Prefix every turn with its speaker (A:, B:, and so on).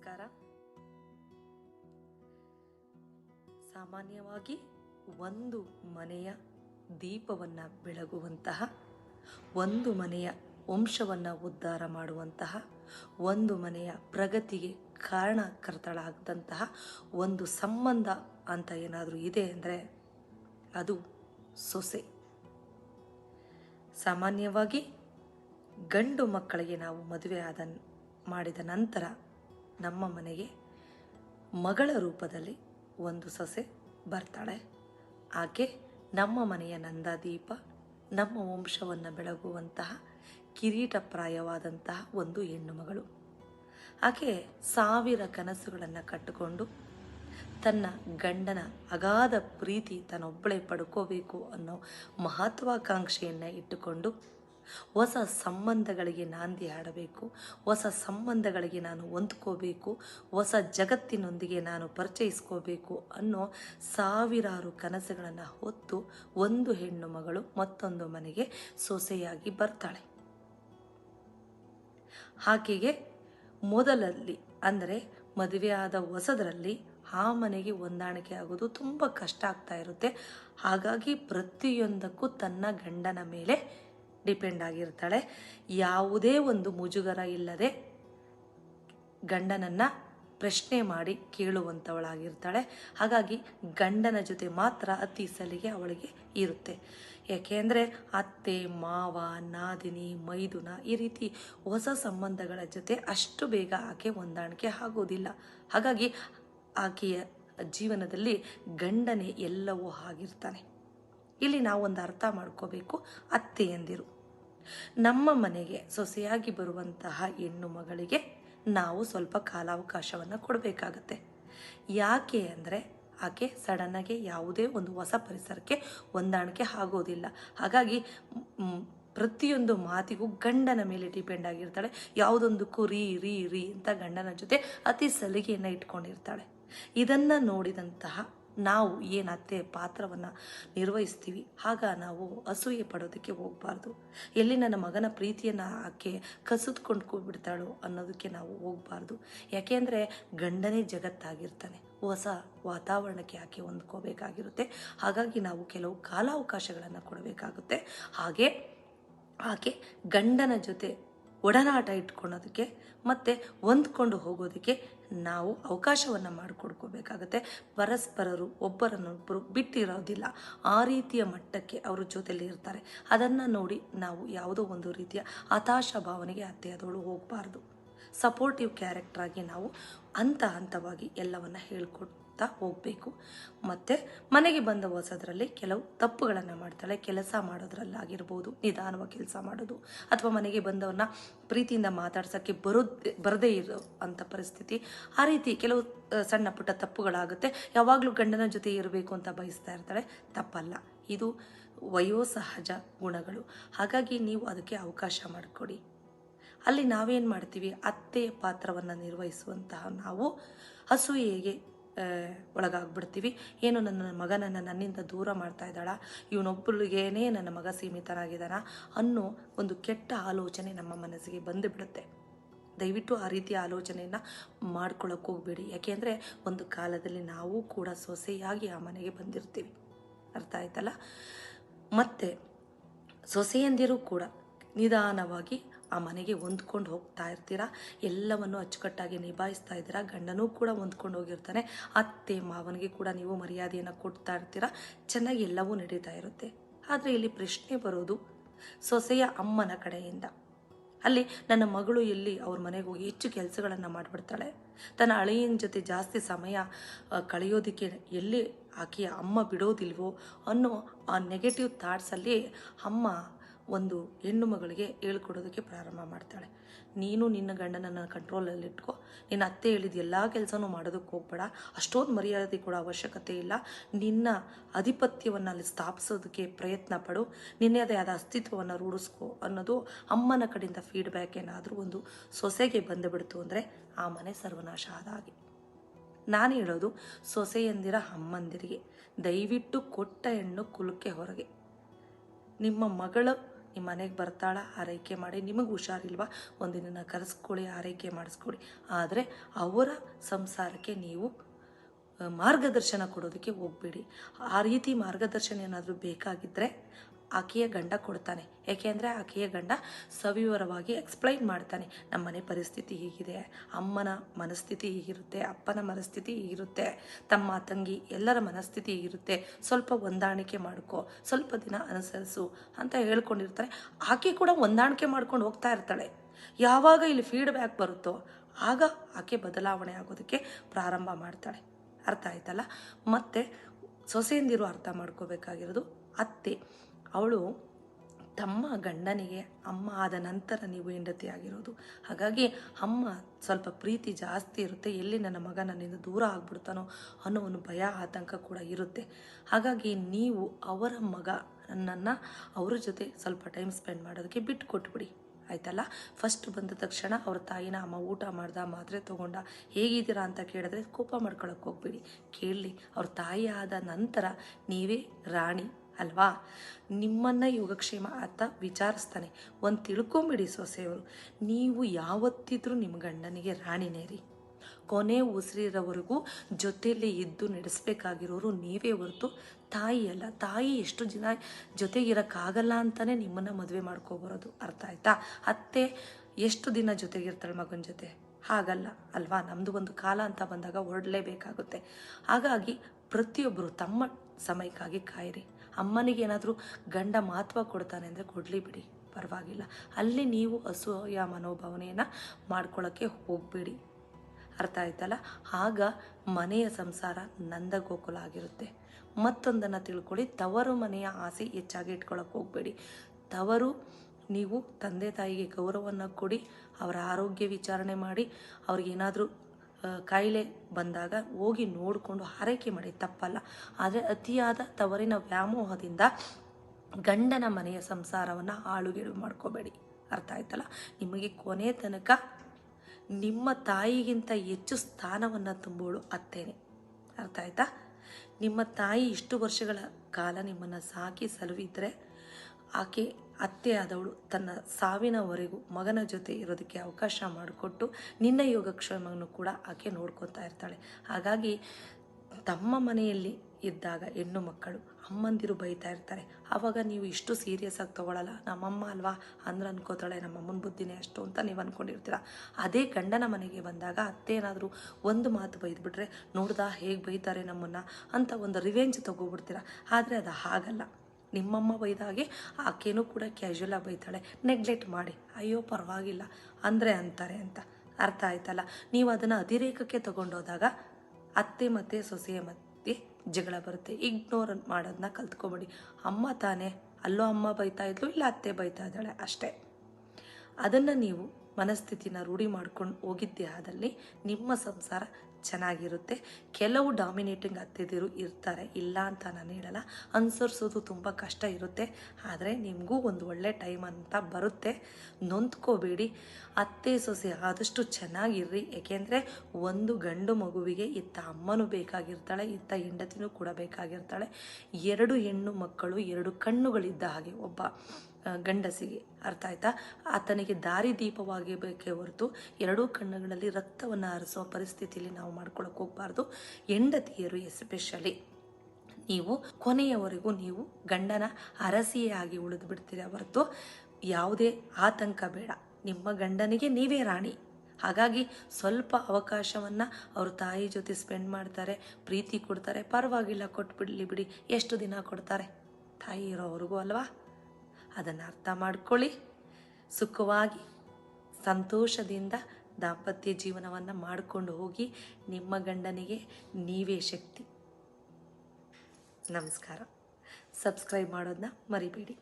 A: ನಮಸ್ಕಾರ. ಸಾಮಾನ್ಯವಾಗಿ ಒಂದು ಮನೆಯ ದೀಪವನ್ನು ಬೆಳಗುವಂತಹ, ಒಂದು ಮನೆಯ ವಂಶವನ್ನು ಉದ್ಧಾರ ಮಾಡುವಂತಹ, ಒಂದು ಮನೆಯ ಪ್ರಗತಿಗೆ ಕಾರಣಕರ್ತಳಾಗದಂತಹ ಒಂದು ಸಂಬಂಧ ಅಂತ ಏನಾದರೂ ಇದೆ ಅಂದರೆ ಅದು ಸೊಸೆ. ಸಾಮಾನ್ಯವಾಗಿ ಗಂಡು ಮಕ್ಕಳಿಗೆ ನಾವು ಮದುವೆ ಆದ, ಮಾಡಿದ ನಂತರ ನಮ್ಮ ಮನೆಗೆ ಮಗಳ ರೂಪದಲ್ಲಿ ಒಂದು ಸೊಸೆ ಬರ್ತಾಳೆ. ಆಕೆ ನಮ್ಮ ಮನೆಯ ನಂದಾದೀಪ, ನಮ್ಮ ವಂಶವನ್ನು ಬೆಳಗುವಂತಹ ಕಿರೀಟಪ್ರಾಯವಾದಂತಹ ಒಂದು ಹೆಣ್ಣು ಮಗಳು. ಆಕೆ ಸಾವಿರ ಕನಸುಗಳನ್ನು ಕಟ್ಟಿಕೊಂಡು ತನ್ನ ಗಂಡನ ಅಗಾಧ ಪ್ರೀತಿ ತನ್ನೊಬ್ಬಳೇ ಪಡ್ಕೋಬೇಕು ಅನ್ನೋ ಮಹತ್ವಾಕಾಂಕ್ಷೆಯನ್ನು ಇಟ್ಟುಕೊಂಡು ಹೊಸ ಸಂಬಂಧಗಳಿಗೆ ನಾಂದಿ ಹಾಡಬೇಕು, ಹೊಸ ಸಂಬಂಧಗಳಿಗೆ ನಾನು ಹೊಂದ್ಕೋಬೇಕು, ಹೊಸ ಜಗತ್ತಿನೊಂದಿಗೆ ನಾನು ಪರಿಚಯಿಸ್ಕೋಬೇಕು ಅನ್ನೋ ಸಾವಿರಾರು ಕನಸುಗಳನ್ನು ಹೊತ್ತು ಒಂದು ಹೆಣ್ಣು ಮಗಳು ಮತ್ತೊಂದು ಮನೆಗೆ ಸೊಸೆಯಾಗಿ ಬರ್ತಾಳೆ. ಆಕೆಗೆ ಮೊದಲಲ್ಲಿ ಅಂದರೆ ಮದುವೆಯಾದ ಹೊಸದರಲ್ಲಿ ಆ ಮನೆಗೆ ಹೊಂದಾಣಿಕೆ ಆಗೋದು ತುಂಬ ಕಷ್ಟ ಆಗ್ತಾ ಇರುತ್ತೆ. ಹಾಗಾಗಿ ಪ್ರತಿಯೊಂದಕ್ಕೂ ತನ್ನ ಗಂಡನ ಮೇಲೆ ಡಿಪೆಂಡ್ ಆಗಿರ್ತಾಳೆ. ಯಾವುದೇ ಒಂದು ಮುಜುಗರ ಇಲ್ಲದೆ ಗಂಡನನ್ನು ಪ್ರಶ್ನೆ ಮಾಡಿ ಕೇಳುವಂಥವಳಾಗಿರ್ತಾಳೆ ಹಾಗಾಗಿ ಗಂಡನ ಜೊತೆ ಮಾತ್ರ ಅತಿ ಸಲಿಗೆ ಅವಳಿಗೆ ಇರುತ್ತೆ. ಯಾಕೆಂದರೆ ಅತ್ತೆ, ಮಾವ, ನಾದಿನಿ, ಮೈದುನ ಈ ರೀತಿ ಹೊಸ ಸಂಬಂಧಗಳ ಜೊತೆ ಅಷ್ಟು ಬೇಗ ಆಕೆ ಹೊಂದಾಣಿಕೆ ಆಗೋದಿಲ್ಲ. ಹಾಗಾಗಿ ಆಕೆಯ ಜೀವನದಲ್ಲಿ ಗಂಡನೇ ಎಲ್ಲವೂ ಆಗಿರ್ತಾನೆ. ಇಲ್ಲಿ ನಾವು ಒಂದು ಅರ್ಥ ಮಾಡ್ಕೋಬೇಕು. ಅತ್ತೆ ಎಂದಿರು. ನಮ್ಮ ಮನೆಗೆ ಸೊಸೆಯಾಗಿ ಬರುವಂತಹ ಹೆಣ್ಣು ಮಗಳಿಗೆ ನಾವು ಸ್ವಲ್ಪ ಕಾಲಾವಕಾಶವನ್ನು ಕೊಡಬೇಕಾಗತ್ತೆ. ಯಾಕೆ ಅಂದರೆ ಆಕೆ ಸಡನ್ನಾಗಿ ಯಾವುದೇ ಒಂದು ಹೊಸ ಪರಿಸರಕ್ಕೆ ಹೊಂದಾಣಿಕೆ ಆಗೋದಿಲ್ಲ. ಹಾಗಾಗಿ ಪ್ರತಿಯೊಂದು ಮಾತಿಗೂ ಗಂಡನ ಮೇಲೆ ಡಿಪೆಂಡ್ ಆಗಿರ್ತಾಳೆ. ಯಾವುದೊಂದಕ್ಕೂ ರೀ ರೀ ರೀ ಅಂತ ಗಂಡನ ಜೊತೆ ಅತಿ ಸಲಿಗೆಯನ್ನು ಇಟ್ಕೊಂಡಿರ್ತಾಳೆ. ಇದನ್ನು ನೋಡಿದಂತಹ ನಾವು ಏನು ಅತ್ತೆ ಪಾತ್ರವನ್ನು ನಿರ್ವಹಿಸ್ತೀವಿ, ಆಗ ನಾವು ಅಸೂಯೆ ಪಡೋದಕ್ಕೆ ಹೋಗಬಾರ್ದು. ಎಲ್ಲಿ ನನ್ನ ಮಗನ ಪ್ರೀತಿಯನ್ನು ಆಕೆ ಕಸಿದ್ಕೊಂಡು ಬಿಡ್ತಾಳೋ ಅನ್ನೋದಕ್ಕೆ ನಾವು ಹೋಗಬಾರ್ದು. ಯಾಕೆಂದರೆ ಗಂಡನೇ ಜಗತ್ತಾಗಿರ್ತಾನೆ, ಹೊಸ ವಾತಾವರಣಕ್ಕೆ ಆಕೆ ಹೊಂದ್ಕೋಬೇಕಾಗಿರುತ್ತೆ. ಹಾಗಾಗಿ ನಾವು ಕೆಲವು ಕಾಲಾವಕಾಶಗಳನ್ನು ಕೊಡಬೇಕಾಗುತ್ತೆ. ಹಾಗೆ ಆಕೆ ಗಂಡನ ಜೊತೆ ಒಡನಾಟ ಇಟ್ಕೊಳೋದಕ್ಕೆ ಮತ್ತು ಹೊಂದ್ಕೊಂಡು ಹೋಗೋದಕ್ಕೆ ನಾವು ಅವಕಾಶವನ್ನು ಮಾಡಿಕೊಡ್ಕೋಬೇಕಾಗತ್ತೆ. ಪರಸ್ಪರರು ಒಬ್ಬರನ್ನೊಬ್ಬರು ಬಿಟ್ಟಿರೋದಿಲ್ಲ. ಆ ರೀತಿಯ ಮಟ್ಟಕ್ಕೆ ಅವರು ಜೊತೆಯಲ್ಲಿ ಇರ್ತಾರೆ. ಅದನ್ನು ನೋಡಿ ನಾವು ಯಾವುದೋ ಒಂದು ರೀತಿಯ ಹತಾಶ ಭಾವನೆಗೆ ಅತ್ತೆಯಾದವಳು ಹೋಗಬಾರ್ದು. ಸಪೋರ್ಟಿವ್ ಕ್ಯಾರೆಕ್ಟ್ರಾಗಿ ನಾವು ಹಂತ ಹಂತವಾಗಿ ಎಲ್ಲವನ್ನು ಹೇಳ್ಕೊಡ್ತಾ ಹೋಗಬೇಕು. ಮತ್ತು ಮನೆಗೆ ಬಂದ ಹೊಸದರಲ್ಲಿ ಕೆಲವು ತಪ್ಪುಗಳನ್ನು ಮಾಡ್ತಾಳೆ. ಕೆಲಸ ಮಾಡೋದ್ರಲ್ಲಾಗಿರ್ಬೋದು ನಿಧಾನವಾಗಿ ಕೆಲಸ ಮಾಡೋದು. ಅಥವಾ ಮನೆಗೆ ಬಂದವನ್ನ ಪ್ರೀತಿಯಿಂದ ಮಾತಾಡ್ಸೋಕ್ಕೆ ಬರೋ ಬರದೇ ಇರೋ ಅಂಥ ಪರಿಸ್ಥಿತಿ. ಆ ರೀತಿ ಕೆಲವು ಸಣ್ಣ ಪುಟ್ಟ ತಪ್ಪುಗಳಾಗುತ್ತೆ. ಯಾವಾಗಲೂ ಗಂಡನ ಜೊತೆ ಇರಬೇಕು ಅಂತ ಬಯಸ್ತಾ ಇರ್ತಾಳೆ. ತಪ್ಪಲ್ಲ. ಇದು ವಯೋಸಹಜ ಗುಣಗಳು. ಹಾಗಾಗಿ ನೀವು ಅದಕ್ಕೆ ಅವಕಾಶ ಮಾಡಿಕೊಡಿ. ಅಲ್ಲಿ ನಾವೇನು ಮಾಡ್ತೀವಿ? ಅತ್ತೆಯ ಪಾತ್ರವನ್ನು ನಿರ್ವಹಿಸುವಂತಹ ನಾವು ಆ, ಒಳಗಾಗ್ಬಿಡ್ತೀವಿ. ಏನು ನನ್ನ ಮಗನನ್ನು ನನ್ನಿಂದ ದೂರ ಮಾಡ್ತಾ ಇದ್ದಾಳ. ಇವನೊಬ್ಬರಿಗೇನೇ ನನ್ನ ಮಗ ಸೀಮಿತನಾಗಿದ್ದಾನ ಅನ್ನೋ ಒಂದು ಕೆಟ್ಟ ಆಲೋಚನೆ ನಮ್ಮ ಮನಸ್ಸಿಗೆ ಬಂದುಬಿಡುತ್ತೆ. ದಯವಿಟ್ಟು ಆ ರೀತಿಯ ಆಲೋಚನೆಯನ್ನು ಮಾಡ್ಕೊಳ್ಳೋಕೆ ಹೋಗಬೇಡಿ. ಯಾಕೆಂದರೆ ಒಂದು ಕಾಲದಲ್ಲಿ ನಾವು ಕೂಡ ಸೊಸೆಯಾಗಿ ಆ ಮನೆಗೆ ಬಂದಿರ್ತೀವಿ. ಅರ್ಥ ಆಯ್ತಲ್ಲ? ಮತ್ತು ಸೊಸೆಯಂದಿರು ಕೂಡ ನಿಧಾನವಾಗಿ ಆ ಮನೆಗೆ ಹೊಂದ್ಕೊಂಡು ಹೋಗ್ತಾ ಇರ್ತೀರಾ? ಎಲ್ಲವನ್ನು ಅಚ್ಚುಕಟ್ಟಾಗಿ ನಿಭಾಯಿಸ್ತಾ ಇದ್ದೀರಾ? ಗಂಡನೂ ಕೂಡ ಹೊಂದ್ಕೊಂಡು ಹೋಗಿರ್ತಾನೆ. ಅತ್ತೆ, ಮಾವನಿಗೆ ಕೂಡ ನೀವು ಮರ್ಯಾದೆಯನ್ನು ಕೊಡ್ತಾ ಇರ್ತೀರಾ? ಚೆನ್ನಾಗಿ ಎಲ್ಲವೂ ನಡೀತಾ ಇರುತ್ತೆ. ಆದರೆ ಇಲ್ಲಿ ಪ್ರಶ್ನೆ ಬರೋದು ಸೊಸೆಯ ಅಮ್ಮನ ಕಡೆಯಿಂದ. ಅಲ್ಲಿ ನನ್ನ ಮಗಳು ಎಲ್ಲಿ ಅವ್ರ ಮನೆಗೆ ಹೋಗಿ ಹೆಚ್ಚು ಕೆಲಸಗಳನ್ನು ಮಾಡಿಬಿಡ್ತಾಳೆ. ತನ್ನ ಅಳಿಯನ ಜೊತೆ ಜಾಸ್ತಿ ಸಮಯ ಕಳೆಯೋದಕ್ಕೆ ಎಲ್ಲಿ ಆಕೆಯ ಅಮ್ಮ ಬಿಡೋದಿಲ್ವೋ ಅನ್ನೋ ಆ ನೆಗೆಟಿವ್ ಥಾಟ್ಸಲ್ಲಿ ಅಮ್ಮ ಒಂದು ಹೆಣ್ಣು ಮಗಳಿಗೆ ಹೇಳ್ಕೊಡೋದಕ್ಕೆ ಪ್ರಾರಂಭ ಮಾಡ್ತಾಳೆ. ನೀನು ನಿನ್ನ ಗಂಡನನ್ನು ಕಂಟ್ರೋಲಲ್ಲಿ ಇಟ್ಕೋ ನಿನ್ನ ಅತ್ತೆ ಹೇಳಿದ ಎಲ್ಲ ಕೆಲಸನೂ ಮಾಡೋದಕ್ಕೆ ಹೋಗ್ಬೇಡ. ಅಷ್ಟೊಂದು ಮರ್ಯಾದೆ ಕೂಡ ಅವಶ್ಯಕತೆ ಇಲ್ಲ. ನಿನ್ನ ಆಧಿಪತ್ಯವನ್ನು ಅಲ್ಲಿ ಸ್ಥಾಪಿಸೋದಕ್ಕೆ ಪ್ರಯತ್ನ ಪಡು. ನಿನ್ನದೇ ಆದ ಅಸ್ತಿತ್ವವನ್ನು ರೂಢಿಸ್ಕೋ ಅನ್ನೋದು ಅಮ್ಮನ ಕಡೆಯಿಂದ ಫೀಡ್ಬ್ಯಾಕ್ ಏನಾದರೂ ಒಂದು ಸೊಸೆಗೆ ಬಂದುಬಿಡ್ತು ಅಂದರೆ ಆ ಮನೆ ಸರ್ವನಾಶ ಆದ ಹಾಗೆ ನಾನು ಹೇಳೋದು ಸೊಸೆಯಂದಿರ ಅಮ್ಮಂದಿರಿಗೆ ದಯವಿಟ್ಟು ಕೊಟ್ಟ ಹೆಣ್ಣು ಕುಲಕ್ಕೆ ಹೊರಗೆ. ನಿಮ್ಮ ಮಗಳ ನಿಮ್ಮ ಮನೆಗೆ ಬರ್ತಾಳ, ಆರೈಕೆ ಮಾಡಿ, ನಿಮಗೆ ಹುಷಾರಿಲ್ವಾ? ಒಂದಿನ ಕರೆಸ್ಕೊಳ್ಳಿ, ಆರೈಕೆ ಮಾಡಿಸ್ಕೊಳ್ಳಿ. ಆದರೆ ಅವರ ಸಂಸಾರಕ್ಕೆ ನೀವು ಮಾರ್ಗದರ್ಶನ ಕೊಡೋದಕ್ಕೆ ಹೋಗಬೇಡಿ. ಆ ರೀತಿ ಮಾರ್ಗದರ್ಶನ ಏನಾದರೂ ಬೇಕಾಗಿದ್ದರೆ ಆಕೆಯ ಗಂಡ ಕೊಡ್ತಾನೆ. ಏಕೆಂದರೆ ಆಕೆಯ ಗಂಡ ಸವಿವರವಾಗಿ ಎಕ್ಸ್ಪ್ಲೈನ್ ಮಾಡ್ತಾನೆ. ನಮ್ಮ ಮನೆ ಪರಿಸ್ಥಿತಿ ಹೀಗಿದೆ. ಅಮ್ಮನ ಮನಸ್ಥಿತಿ ಹೀಗಿರುತ್ತೆ. ಅಪ್ಪನ ಮನಸ್ಥಿತಿ ಹೀಗಿರುತ್ತೆ. ತಮ್ಮ ತಂಗಿ ಎಲ್ಲರ ಮನಸ್ಥಿತಿ ಹೀಗಿರುತ್ತೆ. ಸ್ವಲ್ಪ ಹೊಂದಾಣಿಕೆ ಮಾಡ್ಕೊ. ಸ್ವಲ್ಪ ದಿನ ಅನುಸರಿಸು ಅಂತ ಹೇಳ್ಕೊಂಡಿರ್ತಾರೆ ಆಕೆ ಕೂಡ ಹೊಂದಾಣಿಕೆ ಮಾಡ್ಕೊಂಡು ಹೋಗ್ತಾ ಇರ್ತಾಳೆ. ಯಾವಾಗ ಇಲ್ಲಿ ಫೀಡ್ಬ್ಯಾಕ್ ಬರುತ್ತೋ ಆಗ ಆಕೆ ಬದಲಾವಣೆ ಆಗೋದಕ್ಕೆ ಪ್ರಾರಂಭ ಮಾಡ್ತಾಳೆ. ಅರ್ಥ ಆಯ್ತಲ್ಲ? ಮತ್ತು ಸೊಸೆಯಿಂದಿರು ಅರ್ಥ ಮಾಡ್ಕೋಬೇಕಾಗಿರೋದು ಅತ್ತೆ. ಅವಳು ತಮ್ಮ ಗಂಡನಿಗೆ ಅಮ್ಮ ಆದ ನಂತರ ನೀವು ಹೆಂಡತಿ ಆಗಿರೋದು. ಹಾಗಾಗಿ ಅಮ್ಮ ಸ್ವಲ್ಪ ಪ್ರೀತಿ ಜಾಸ್ತಿ ಇರುತ್ತೆ. ಎಲ್ಲಿ ನನ್ನ ಮಗ ನನ್ನಿಂದ ದೂರ ಆಗ್ಬಿಡ್ತಾನೋ ಅನ್ನೋ ಒಂದು ಭಯ, ಆತಂಕ ಕೂಡ ಇರುತ್ತೆ. ಹಾಗಾಗಿ ನೀವು ಅವರ ಮಗ ನನ್ನನ್ನು ಅವ್ರ ಜೊತೆ ಸ್ವಲ್ಪ ಟೈಮ್ ಸ್ಪೆಂಡ್ ಮಾಡೋದಕ್ಕೆ ಬಿಟ್ಟು ಕೊಟ್ಬಿಡಿ ಆಯ್ತಲ್ಲ? ಫಸ್ಟ್ ಬಂದ ತಕ್ಷಣ ಅವ್ರ ತಾಯಿನ ಅಮ್ಮ ಊಟ ಮಾಡ್ದ, ಮಾತ್ರೆ ತೊಗೊಂಡ, ಹೇಗಿದ್ದೀರಾ ಅಂತ ಕೇಳಿದ್ರೆ ಕೋಪ ಮಾಡ್ಕೊಳಕ್ಕೆ ಹೋಗ್ಬೇಡಿ. ಕೇಳಲಿ ಅವ್ರ ತಾಯಿ ಆದ ನಂತರ ನೀವೇ ರಾಣಿ. ಅಲ್ವಾ? ನಿಮ್ಮನ್ನು ಯೋಗಕ್ಷೇಮ ಆತ ವಿಚಾರಿಸ್ತಾನೆ. ಒಂದು ತಿಳ್ಕೊಂಬಿಡಿ ಸೊಸೆಯವರು. ನೀವು ಯಾವತ್ತಿದ್ರೂ ನಿಮ್ಮ ಗಂಡನಿಗೆ ರಾಣಿನೇ ರೀ. ಕೊನೆ ಉಸಿರಿರೋವರೆಗೂ ಜೊತೆಯಲ್ಲಿ ಇದ್ದು ನಡೆಸಬೇಕಾಗಿರೋರು ನೀವೇ ಹೊರತು ತಾಯಿ ಅಲ್ಲ. ತಾಯಿ ಎಷ್ಟು ದಿನ ಜೊತೆಗಿರೋಕ್ಕಾಗಲ್ಲ ಅಂತಲೇ ನಿಮ್ಮನ್ನು ಮದುವೆ ಮಾಡ್ಕೊಬರೋದು ಅರ್ಥ ಆಯ್ತಾ? ಅತ್ತೆ ಎಷ್ಟು ದಿನ ಜೊತೆಗಿರ್ತಾಳೆ ಮಗನ ಜೊತೆ? ಹಾಗಲ್ಲ, ಅಲ್ವಾ? ನಮ್ಮದು ಒಂದು ಕಾಲ ಅಂತ ಬಂದಾಗ ಹೊರಡಲೇಬೇಕಾಗುತ್ತೆ. ಹಾಗಾಗಿ ಪ್ರತಿಯೊಬ್ಬರು ತಮ್ಮ ಸಮಯಕ್ಕಾಗಿ ಕಾಯಿರಿ. ಅಮ್ಮನಿಗೆ ಏನಾದರೂ ಗಂಡ ಮಹತ್ವ ಕೊಡ್ತಾನೆ ಅಂದರೆ ಕೊಡಲಿ ಬಿಡಿ, ಪರವಾಗಿಲ್ಲ. ಅಲ್ಲಿ ನೀವು ಅಸೂಯ ಮನೋಭಾವನೆಯನ್ನು ಮಾಡ್ಕೊಳ್ಳೋಕ್ಕೆ ಹೋಗಬೇಡಿ. ಅರ್ಥ ಆಯ್ತಲ್ಲ? ಆಗ ಮನೆಯ ಸಂಸಾರ ನಂದ ಗೋಕುಲ ಆಗಿರುತ್ತೆ. ಮತ್ತೊಂದನ್ನು ತಿಳ್ಕೊಳ್ಳಿ. ತವರು ಮನೆಯ ಆಸೆ ಹೆಚ್ಚಾಗಿ ಇಟ್ಕೊಳ್ಳೋಕೆ ಹೋಗಬೇಡಿ. ತವರು ನೀವು ತಂದೆ ತಾಯಿಗೆ ಗೌರವವನ್ನು ಕೊಡಿ, ಅವರ ಆರೋಗ್ಯ ವಿಚಾರಣೆ ಮಾಡಿ, ಅವ್ರಿಗೇನಾದರೂ ಕಾಯಿಲೆ ಬಂದಾಗ ಹೋಗಿ ನೋಡಿಕೊಂಡು ಆರೈಕೆ ಮಾಡಿ, ತಪ್ಪಲ್ಲ. ಆದರೆ ಅತಿಯಾದ ತವರಿನ ವ್ಯಾಮೋಹದಿಂದ ಗಂಡನ ಮನೆಯ ಸಂಸಾರವನ್ನು ಹಾಳುಗೆಡು ಮಾಡ್ಕೋಬೇಡಿ. ಅರ್ಥ ಆಯ್ತಲ್ಲ? ನಿಮಗೆ ಕೊನೆ ತನಕ ನಿಮ್ಮ ತಾಯಿಗಿಂತ ಹೆಚ್ಚು ಸ್ಥಾನವನ್ನು ತುಂಬೋಳು ಅತ್ತೇನೆ. ಅರ್ಥ ಆಯ್ತಾ? ನಿಮ್ಮ ತಾಯಿ ಇಷ್ಟು ವರ್ಷಗಳ ಕಾಲ ನಿಮ್ಮನ್ನು ಸಾಕಿ ಸಲುವಿದ್ರೆ ಆಕೆ ಅತ್ತೆ ಆದವಳು ತನ್ನ ಸಾವಿನವರೆಗೂ ಮಗನ ಜೊತೆ ಇರೋದಕ್ಕೆ ಅವಕಾಶ ಮಾಡಿಕೊಟ್ಟು ನಿನ್ನ ಯೋಗಕ್ಷೇಮವನ್ನು ಕೂಡ ಆಕೆ ನೋಡ್ಕೊತಾ ಇರ್ತಾಳೆ. ಹಾಗಾಗಿ ತಮ್ಮ ಮನೆಯಲ್ಲಿ ಇದ್ದಾಗ ಹೆಣ್ಣು ಮಕ್ಕಳು ಅಮ್ಮಂದಿರು ಬೈತಾ ಇರ್ತಾರೆ. ಆವಾಗ ನೀವು ಇಷ್ಟು ಸೀರಿಯಸ್ ಆಗಿ ತೊಗೊಳಲ್ಲ. ನಮ್ಮಮ್ಮ ಅಲ್ವಾ? ಅಂದ್ರೆ ಅನ್ಕೋತಾಳೆ. ನಮ್ಮಮ್ಮನ ಬುದ್ಧಿನೇ ಅಷ್ಟು ಅಂತ ನೀವು ಅಂದ್ಕೊಂಡಿರ್ತೀರ ಅದೇ ಗಂಡನ ಮನೆಗೆ ಬಂದಾಗ ಅತ್ತೆ ಏನಾದರೂ ಒಂದು ಮಾತು ಬೈದ್ಬಿಟ್ರೆ ನೋಡ್ದಾ ಹೇಗೆ ಬೈತಾರೆ ನಮ್ಮನ್ನು ಅಂತ ಒಂದು ರಿವೆಂಜ್ ತೊಗೊಬಿಡ್ತೀರ? ಆದರೆ ಅದು ಹಾಗಲ್ಲ. ನಿಮ್ಮಮ್ಮ ಬೈದಾಗೆ ಆಕೆನೂ ಕೂಡ ಕ್ಯಾಶುವಲಾಗಿ ಬೈತಾಳೆ. ನೆಗ್ಲೆಕ್ಟ್ ಮಾಡಿ. ಅಯ್ಯೋ, ಪರವಾಗಿಲ್ಲ. ಅಂದರೆ ಅಂತಾರೆ ಅಂತ. ಅರ್ಥ ಆಯ್ತಲ್ಲ? ನೀವು ಅದನ್ನು ಅತಿರೇಕಕ್ಕೆ ತಗೊಂಡೋದಾಗ ಅತ್ತೆ ಮತ್ತು ಸೊಸೆಯ ಮತ್ತೆ ಜಗಳ ಬರುತ್ತೆ. ಇಗ್ನೋರ್ ಮಾಡೋದನ್ನ ಕಲ್ತ್ಕೊಬೇಡಿ. ಅಮ್ಮ ತಾನೇ ಅಲ್ಲೋ ಅಮ್ಮ ಬೈತಾ ಇದ್ಲು, ಇಲ್ಲ ಅತ್ತೆ ಬೈತಾ ಇದ್ದಾಳೆ ಅಷ್ಟೇ. ಅದನ್ನು ನೀವು ಮನಸ್ಥಿತಿನ ರೂಢಿ ಮಾಡ್ಕೊಂಡು ಹೋಗಿದ್ದೇ ಆದಲ್ಲಿ ನಿಮ್ಮ ಸಂಸಾರ ಚೆನ್ನಾಗಿರುತ್ತೆ. ಕೆಲವು ಡಾಮಿನೇಟಿಂಗ್ ಅತ್ತೆದಿರು ಇರ್ತಾರೆ. ಇಲ್ಲ ಅಂತ ನಾನು ಹೇಳಲ್ಲ. ಅನುಸರಿಸೋದು ತುಂಬ ಕಷ್ಟ ಇರುತ್ತೆ. ಆದರೆ ನಿಮಗೂ ಒಂದು ಒಳ್ಳೆ ಟೈಮ್ ಅಂತ ಬರುತ್ತೆ. ನೊಂದ್ಕೋಬೇಡಿ. ಅತ್ತೆ, ಸೊಸೆ ಆದಷ್ಟು ಚೆನ್ನಾಗಿರ್ರಿ. ಏಕೆಂದರೆ ಒಂದು ಗಂಡು ಮಗುವಿಗೆ ಇತ್ತ ಅಮ್ಮನೂ ಬೇಕಾಗಿರ್ತಾಳೆ, ಇತ್ತ ಹೆಂಡತಿನೂ ಕೂಡ ಬೇಕಾಗಿರ್ತಾಳೆ. ಎರಡು ಹೆಣ್ಣು ಮಕ್ಕಳು, ಎರಡು ಕಣ್ಣುಗಳಿದ್ದ ಹಾಗೆ ಒಬ್ಬ ಗಂಡಸಿಗೆ. ಅರ್ಥ ಆಯ್ತಾ? ಆತನಿಗೆ ದಾರಿ ದೀಪವಾಗಿ ಬೇಕೇ ಹೊರತು ಎರಡೂ ಕಣ್ಣುಗಳಲ್ಲಿ ರಕ್ತವನ್ನು ಹರಿಸುವ ಪರಿಸ್ಥಿತಿಯಲ್ಲಿ ನಾವು ಮಾಡ್ಕೊಳಕ್ಕೆ ಹೋಗಬಾರ್ದು. ಹೆಂಡತಿಯರು ಎಸ್ಪೆಷಲಿ ನೀವು ಕೊನೆಯವರೆಗೂ ನೀವು ಗಂಡನ ಅರಸಿಯೇ ಆಗಿ ಉಳಿದು ಬಿಡ್ತೀರ ಹೊರತು ಯಾವುದೇ ಆತಂಕ ಬೇಡ. ನಿಮ್ಮ ಗಂಡನಿಗೆ ನೀವೇ ರಾಣಿ. ಹಾಗಾಗಿ ಸ್ವಲ್ಪ ಅವಕಾಶವನ್ನು ಅವ್ರ ತಾಯಿ ಜೊತೆ ಸ್ಪೆಂಡ್ ಮಾಡ್ತಾರೆ, ಪ್ರೀತಿ ಕೊಡ್ತಾರೆ, ಪರವಾಗಿಲ್ಲ ಕೊಟ್ಬಿಡ್ಲಿ ಬಿಡಿ, ಎಷ್ಟು ದಿನ ಕೊಡ್ತಾರೆ? ತಾಯಿ ಇರೋವರೆಗೂ ಅಲ್ವಾ? ಅದನ್ನು ಅರ್ಥ ಮಾಡ್ಕೊಳ್ಳಿ. ಸುಖವಾಗಿ, ಸಂತೋಷದಿಂದ ದಾಂಪತ್ಯ ಜೀವನವನ್ನು ಮಾಡಿಕೊಂಡು ಹೋಗಿ ನಿಮ್ಮ ಗಂಡನಿಗೆ ನೀವೇ ಶಕ್ತಿ. ನಮಸ್ಕಾರ. ಸಬ್ಸ್ಕ್ರೈಬ್ ಮಾಡೋದನ್ನ ಮರಿಬೇಡಿ.